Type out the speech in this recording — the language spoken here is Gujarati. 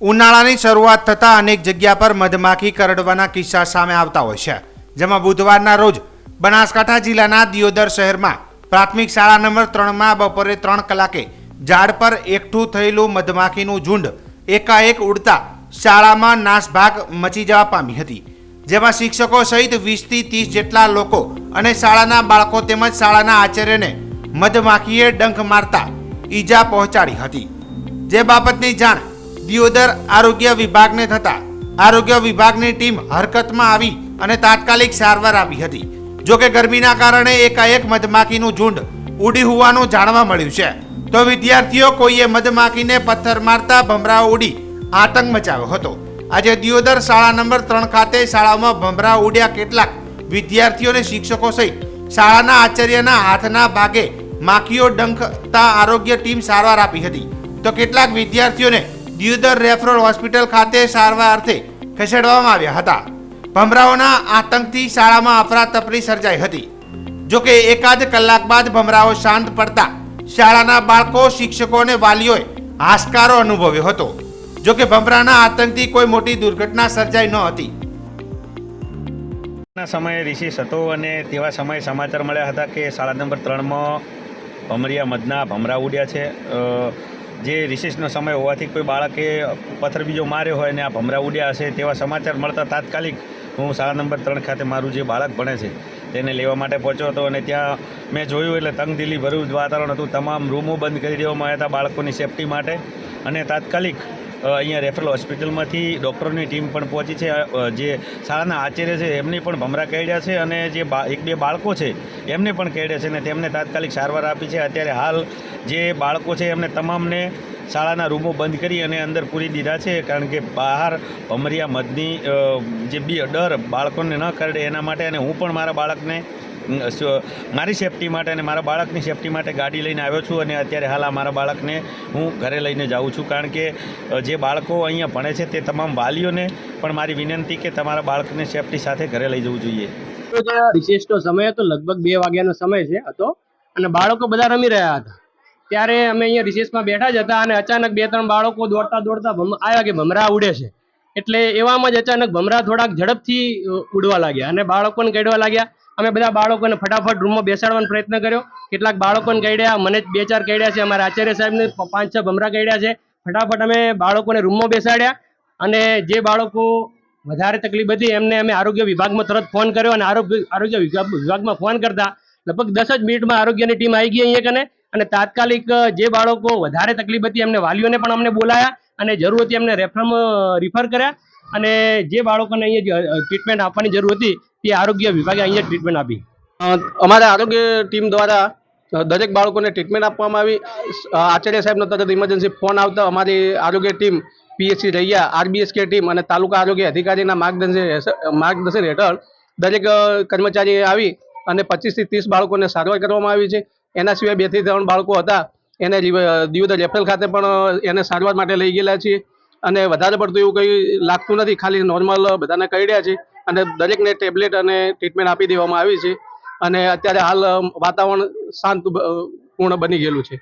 ઉનાળાની શરૂઆત થતાં અનેક જગ્યા પર મધમાખી કરડવાના કિસ્સા સામે આવતા હોય છે, જેમાં બુધવારના રોજ બનાસકાંઠા જિલ્લાના દિયોદર શહેરમાં પ્રાથમિક શાળા નંબર ત્રણમાં બપોરે ત્રણ કલાકે ઝાડ પર એકઠું થયેલું મધમાખીનું ઝુંડ એકાએક ઉડતા શાળામાં નાસભાગ મચી જવા પામી હતી, જેમાં શિક્ષકો સહિત વીસથી ત્રીસ જેટલા લોકો અને શાળાના બાળકો તેમજ શાળાના આચાર્યને મધમાખીએ ડંખ મારતા ઈજા પહોંચાડી હતી. જે બાબતની જાણ દિયોદર આરોગ્ય વિભાગને થતા આરોગ્ય વિભાગની ટીમ હરકતમાં આવી અને તાત્કાલિક સારવાર આપી હતી. જો કે ગરમીના કારણે એકાએક મધમાખીનું ઝુંડ ઉડી હોવાનું જાણવા મળ્યું છે. તો વિદ્યાર્થીઓ કોઈએ મધમાખીને પથ્થર મારતા ભમરાઓ ઉડી આતંક મચાવ્યો હતો. આજે દિયોદર શાળા નંબર ત્રણ ખાતે શાળામાં ભમરા ઉડ્યા કેટલાક વિદ્યાર્થીઓ અને શિક્ષકો સહિત શાળાના આચાર્યના હાથના ભાગે માખીઓ ડંખતા આરોગ્ય ટીમ સારવાર આપી હતી. તો કેટલાક વિદ્યાર્થીઓને દિયોદર રેફરલ હોસ્પિટલ ખાતે સારવાર અર્થે ખસેડવામાં આવ્યા હતા. ભમરાઓના આતંકથી શાળામાં અફરાતફરી સર્જાઈ હતી. જો કે એકાદ કલાક બાદ ભમરાઓ શાંત પડતા શાળાના બાળકો, શિક્ષકો અને વાલીઓએ હાશકારો અનુભવ્યો હતો. જો કે ભમરાના આતંકથી કોઈ મોટી દુર્ઘટના સર્જાઈ ન હતી. ના સમયે રિશિષ હતો અને તેવા સમયે સમાચાર મળ્યા હતા કે શાળા નંબર ત્રણમાં ભમરિયા મધના ભમરા ઉડ્યા છે. જે રિસેસનો સમય હોવાથી કોઈ બાળકે પથ્થર બીજો માર્યો હોય અને આ ભમરા ઉડ્યા હશે તેવા સમાચાર મળતા તાત્કાલિક હું શાળા નંબર ત્રણ ખાતે મારું જે બાળક ભણે છે તેને લેવા માટે પહોંચ્યો હતો અને ત્યાં મેં જોયું એટલે તંગદિલી ભર્યું વાતાવરણ હતું. તમામ રૂમો બંધ કરી દેવામાં આવ્યા હતા બાળકોની સેફટી માટે અને તાત્કાલિક અહીંયા રેફરલ હોસ્પિટલમાંથી ડૉક્ટરોની ટીમ પણ પહોંચી છે. જે શાળાના આચાર્ય છે, એમને પણ ભમરા કરડ્યા છે અને જે એક બે બાળકો છે, એમને પણ કરડ્યા છે અને તેમને તાત્કાલિક સારવાર આપી છે. અત્યારે હાલ જે બાળકો છે, એમને તમામને શાળાના રૂમો બંધ કરી અને અંદર પૂરી દીધા છે, કારણ કે બહાર ભમરિયા મધની જે બી ડર બાળકોને ન કરડે એના માટે અને હું પણ મારા બાળકને મારી સેફટી માટે અને મારા બાળકની સેફટી માટે ગાડી લઈને આવ્યો છું અને અત્યારે હાલ આ મારા બાળકને હું ઘરે લઈને જાઉં છું. કારણ કે જે બાળકો અહીંયા ભણે છે તે તમામ વાલીઓને પણ મારી વિનંતી કે તમારા બાળકને સેફટી સાથે ઘરે લઈ જવું જોઈએ. રિસેસનો સમય હતો, લગભગ બે વાગ્યાનો સમય છે હતો અને બાળકો બધા રમી રહ્યા હતા. ત્યારે અમે અહીંયા રિસેસમાં બેઠા જ હતા અને અચાનક બે ત્રણ બાળકો દોડતા દોડતા આવ્યા કે ભમરા ઉડે છે. એટલે એવામાં જ અચાનક ભમરા થોડાક ઝડપથી ઉડવા લાગ્યા અને બાળકોને ગળવા લાગ્યા. અમે બધા બાળકોને ફટાફટ રૂમમાં બેસાડવાનો પ્રયત્ન કર્યો. કેટલાક બાળકોને ગળ્યા મને બે ચાર ગળ્યા છે. અમારા આચાર્ય સાહેબને પાંચ છ ભમરા ગળ્યા છે. ફટાફટ અમે બાળકોને રૂમમાં બેસાડ્યા અને જે બાળકો વધારે તકલીફ હતી, એમને અમે આરોગ્ય વિભાગમાં તરત ફોન કર્યો અને આરોગ્ય આરોગ્ય વિભાગમાં ફોન કરતા લગભગ દસ જ મિનિટમાં આરોગ્યની ટીમ આવી ગઈ અહીંયા કને. અને તાત્કાલિક જે બાળકો વધારે તકલીફ હતી, એમને વાલીઓને પણ અમને બોલાયા અને જરૂર હતી એમને રેફરમાં રિફર કર્યા. અને જે બાળકોને અહીંયા ટ્રીટમેન્ટ આપવાની જરૂર હતી, તે આરોગ્ય વિભાગે અહીંયા ટ્રીટમેન્ટ આપી. અમારા આરોગ્ય ટીમ દ્વારા દરેક બાળકોને ટ્રીટમેન્ટ આપવામાં આવી. આચાર્ય સાહેબનો તરત ઇમરજન્સી ફોન આવતા અમારી આરોગ્ય ટીમ પીએચસી રહ્યા આરબીએસકે ટીમ અને તાલુકા આરોગ્ય અધિકારીના માર્ગદર્શન માર્ગદર્શન હેઠળ દરેક કર્મચારી આવી અને પચીસથી ત્રીસ બાળકોને સારવાર કરવામાં આવી છે. એના સિવાય બેથી ત્રણ બાળકો હતા. એને દિયોદર રેફરલ ખાતે પણ એને સારવાર માટે લઈ ગયેલા છીએ. અને વધારે પડતું એવું કંઈ લાગતું નથી. ખાલી નોર્મલ બધાને કહી રહ્યા છે અને દરેકને ટેબ્લેટ અને ટ્રીટમેન્ટ આપી દેવામાં આવી છે. અને અત્યારે હાલ વાતાવરણ શાંત પૂર્ણ બની ગયેલું છે.